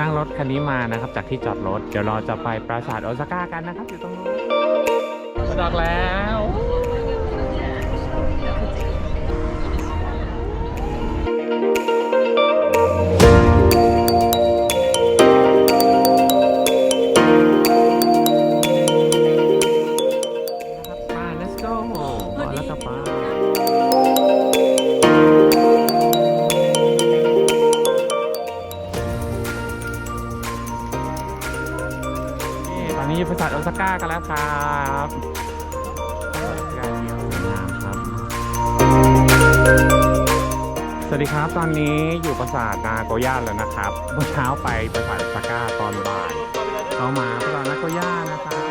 นั่งรถคันนี้มานะครับ จากที่จอดรถ เดี๋ยวเราจะไปปราสาทโอซาก้ากันนะครับ อยู่ตรงนู้นดอกแล้ว นี่ตอนนี้อยู่ปราสาทโอซาก้ากันแล้วครับปราสาทโอซาก้าที่สวยงามครับสวัสดีครับ ตอนนี้อยู่ปราสาทนาโกย่าแล้วนะครับ เมื่อเช้าไปปราสาทโอซาก้าตอนบ่าย เข้ามาปราสาทนาโกย่านะครับ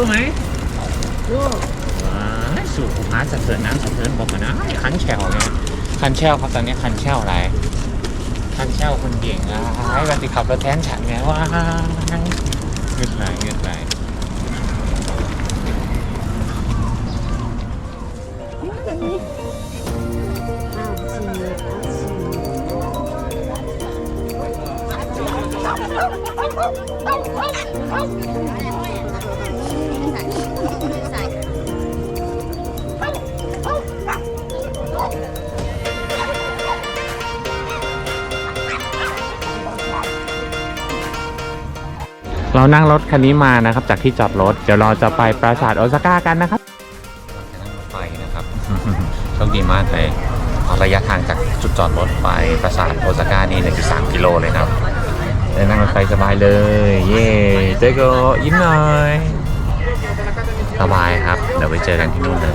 สู้ไหมว้ายสู่ภูผาสะเทือนน้ำสะเทือนบอกมานะคันแชวไงคันแชวครับตอนนี้คันแชวอะไรคันแชวคนเก่งอะให้วันที่ขับรถแทนฉันไงว่าเงืดไหลเงืดไหลเเรานั่งรถคันนี้มานะครับ จากที่จอดรถ เดี๋ยวเราจะไปปราสาทโอซาก้ากันนะครับจะนั่งรถไฟนะครับ โชคดีมากเลยระยะทางจากจุดจอดรถไปปราสาทโอซาก้านี่1.3กิโลเลยครับได้นั่งรถไฟสบายเลย เย่เจ๊ก็ยิ้มหน่อยสบายครับ เดี๋ยวไปเจอกันที่นู่นเลย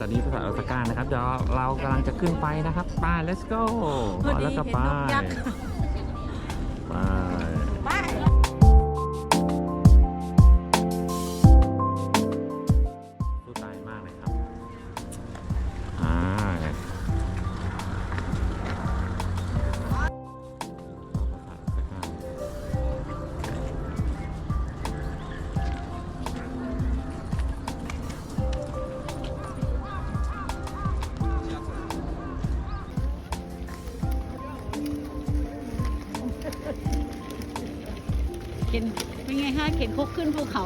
ตอนนี้ภาษาอัลตาก้านะครับ เดี๋ยวเรากำลังจะขึ้นไปนะครับ ไป let's go พอดีแล้วก็ไปเห็นนกยักษ์ เป็นไงฮะเข็นคกขึ้นภูเขา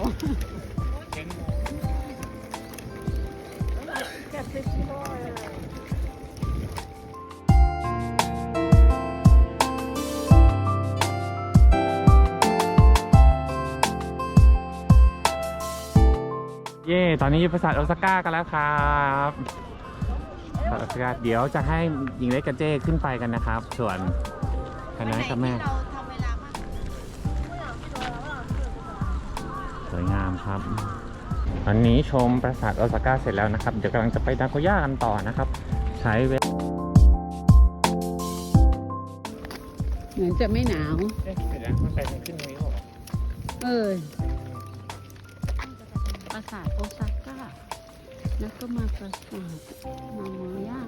เย่ตอนนี้อยู่ปราสาทโอซาก้ากันแล้วครับปราสาทโอซาก้าเดี๋ยวจะให้หญิงเล็กกับเจ้ขึ้นไปกันนะครับ ส่วนคณะกับแม่ สวยงามครับตอนนี้ชมปราสาทโอซาก้าเสร็จแล้วนะครับ เดี๋ยวกำลังจะไปนาโกย่ากันต่อนะครับ ใช้เวลาเหมือนจะไม่หนาว เอ๊ะเดี๋ยวนะมันไปทางขึ้นตรงนี้หรอเออปราสาทโอซาก้า แล้วก็มาปราสาทนาโมย่า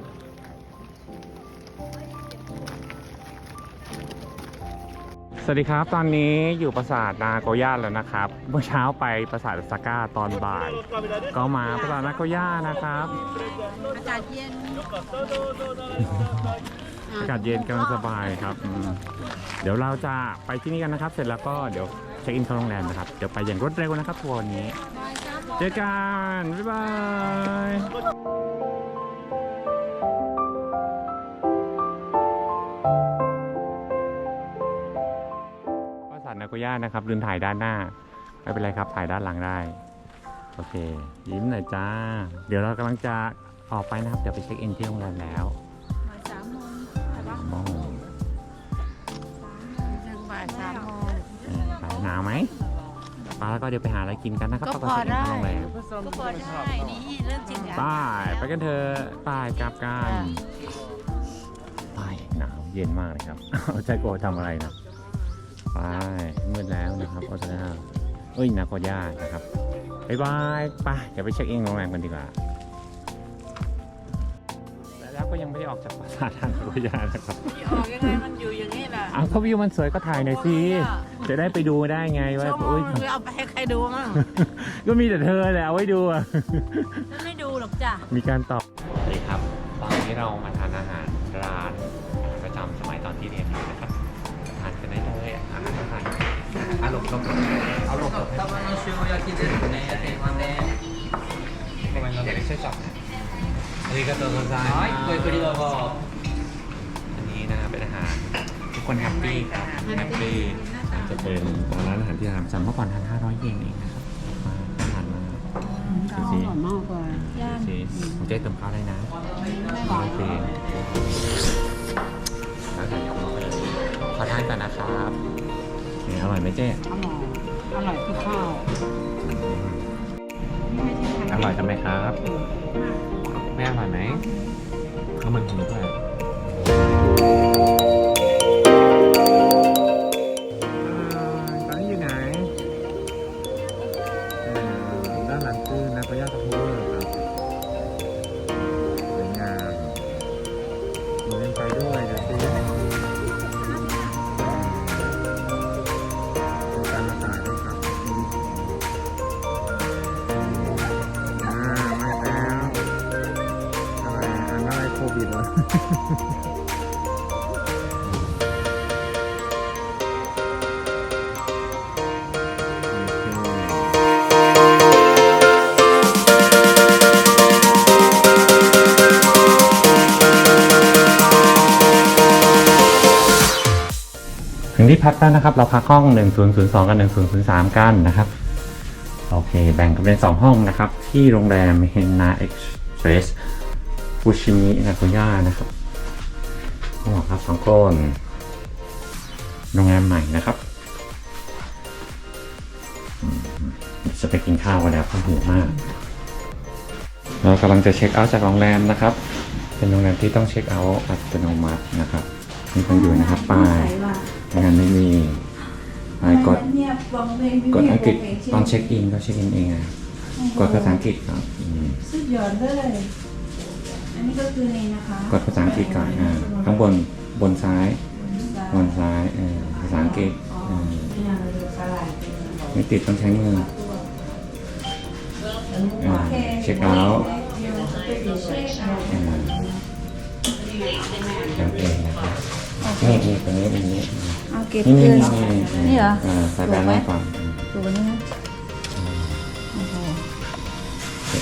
สวัสดีครับ ตอนนี้อยู่ปราสาทนาโกย่าแล้วนะครับ เมื่อเช้าไปปราสาทซาก้าตอนบ่าย ก็มาปราสาทนาโกย่านะครับ อากาศเย็นอากาศเย็นกำลังสบายครับอืมเดี๋ยวเราจะไปที่นี่กันนะครับ เสร็จแล้วก็เดี๋ยวเช็คอินเข้าโรงแรมนะครับ เดี๋ยวไปอย่างรวดเร็วนะครับทัวร์วันนี้เจอกัน บ๊ายบาย กย่านะครับลืมถ่ายด้านหน้า ไม่เป็นไรครับถ่ายด้านหลังได้ โอเค ยิ้มหน่อยจ้า เดี๋ยวเรากำลังจะออกไปนะครับ เดี๋ยวไปเช็คอินที่โรงแรมแล้วบ่ายสามโมงแต่ว่าโอ้ถึงบ่ายสามโมงเออไปหนาวไหมไปแล้วก็เดี๋ยวไปหาอะไรกินกันนะครับก็ตอนพอเช็คอินได้เข้าโรงแรม ก็พอได้นี่เรื่องจริงอะ ไป้ายไปกันเถอะไป้ายกลับกันไป้ายหนาวเย็นมากเลยครับ เอาใจโกทำอะไรนะ ไปมืดแล้วนะครับโอซาก้าเอ้ยนาโกย่านะครับบ๊ายบายไปเดี๋ยวไปเช็คอินโรงแรมกันดีกว่าแต่แล้วก็ยังไม่ได้ออกจากปราสาทนาโกย่านะครับออกยังไงมันอยู่อย่างนี้แหละอ้าวก็วิวมันสวยก็ถ่ายหน่อยสิจะได้ไปดูได้ไงว่าชั่วโมโอ้งยคือเอาไปให้ใครดูมั่งก็มีแต่เธอแหละเอาไว้ดูอะฉันไม่ดูหรอกจ้ะ มีการตอบสวัสดีครับ ตอนนี้เรามาทานอาหารร้านประจำสมัยตอนที่เรียนอยู่นะครับทานกัน ได้เลยอาหารไทยอารมณ์ลมเอาลม 玉の塩焼きですね。定番で。ごめんなさい。 เดี๋ยวช่วยจับอาริกาโตโกไซ はい、ごゆっくりどうぞ。 อันนี้นะครับเป็นอาหาร ทุกคนแฮปปี้ครับแฮปปี้จะเป็นร้านอาหารที่ทำจำเมื่อก่อนทาน500เยนเองนะครับมาทานมา อร่อยมากเลยย่าง ซีผมจะเติมข้าวได้นะ ไม่หวาน โอเคแล้วกันข อทานก่อนนะครับนี่อร่อยไหมเจ๊อร่อย อร่อยที่ข้าวอร่อยกันไหมครับไม่อร่อยไหมข้าวมันหมูด้วยานอะไรโควิดวะถึงที่พักแล้วนะครับเราพักห้อง 1002 กับ 1003 กันนะครับ โอเค แบ่งกันเป็น 2 ห้องนะครับ ที่โรงแรมเฮนนาเอ็กซ์เพรส ฟูชิมินาโกย่านะครับห้องพักสองคนโรงแรมใหม่นะครับอืมจะไปกินข้าวกันแล้วเพราะหิวมาก เรากำลังจะเช็คเอาท์จากโรงแรมนะครับ เป็นโรงแรมที่ต้องเช็คเอาท์อัตโนมัตินะครับมีคนอยู่นะครับป้ายงานไม่มีป้ายกดกดอังกฤษตอนเช็คอินก็เช็คอินเองอะกดภาษาอังกฤษก่อนอืมสุดยอดเลยอั นนี้ก็คือนี่นะคะกดภาษาอังกฤษก่อนอ่าข้างบนบนซ้ายบนซ้ายเออภาษาอังกฤษเออนี่เราดูสลายเป็นไม่ติดต้องใช้มืออ่าเช็คเอาท์อ่าโอเคนะครับนี่นี่ตรงนี้ตรงนี้เอาเก็บนี่คืนี่นนี่นี่นี่เหรออ่าใส่แบนหน้าก่อน ดูนี่นะโอ้โห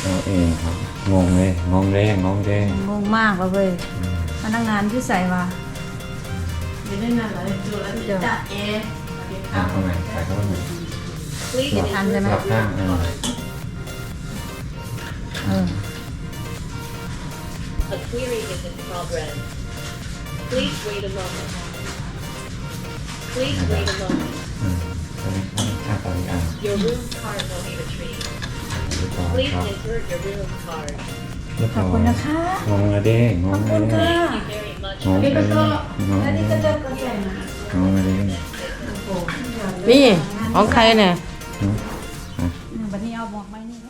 เช็คเอาท์เองครับ งงเลย งงเลยงงเลยงงมากเลยเว้ยพนักงานที่ใส่มาอ่าเข้ามาใส่เข้ามาติดทันใช่ไหมรอบข้างอ่าเออ A query is in progress. Please wait a moment. Please wait a moment. อืมตอนนี้ค่าตอนนี้อ่า Your room card will be retrieved. เรียบร้อย Please ครับ insert your room card. เรียบขอบร้อยคุณนะคะงงอะเด้งขงอบงคุอะณเด้ค่ะ Very much. งงอะนี่เด้ก็งงแล้วงนี่อะก็เด้จะกระแสนะงงอะเด้งโอ้โหนี่งานอันของใครเนี่ยบัดนี้เอาหมวกไม้นี่ให้